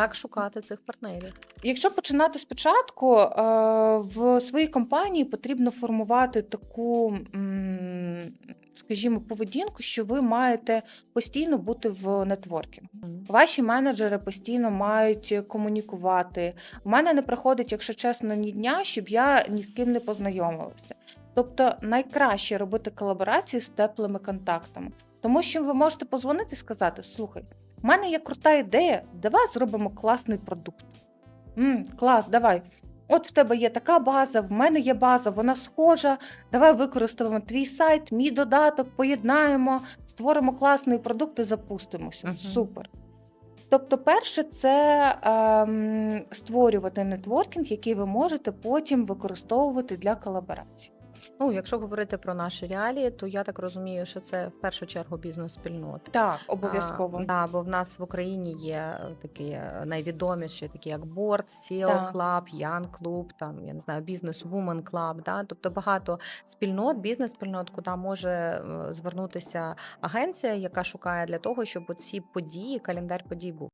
Як шукати цих партнерів? Якщо починати спочатку, е, в своїй компанії потрібно формувати таку, скажімо, поведінку, що ви маєте постійно бути в нетворкінгу. Ваші менеджери постійно мають комунікувати. У мене не проходить, якщо чесно, ні дня, щоб я ні з ким не познайомилася. Тобто найкраще робити колаборації з теплими контактами, тому що ви можете позвонити і сказати: слухай, у мене є крута ідея, давай зробимо класний продукт. м клас, давай. От в тебе є така база, в мене є база, вона схожа. Давай використаємо твій сайт, мій додаток, поєднаємо, створимо класний продукт і запустимося. Мгм. Супер. Тобто, перше, це ем, створювати нетворкінг, який ви можете потім використовувати для колаборації. Ну, якщо говорити про наші реалії, то я так розумію, що це в першу чергу бізнес-спільнота. Так, обов'язково. Да, бо в нас в Україні є е, такі е, найвідоміші, такі як SEO Так. Club, Young Club, там я не знаю, Business Woman Club, да, тобто багато спільнот, бізнес-спільнот, куди може е, звернутися агенція, яка шукає для того, щоб ці події, календар подій був.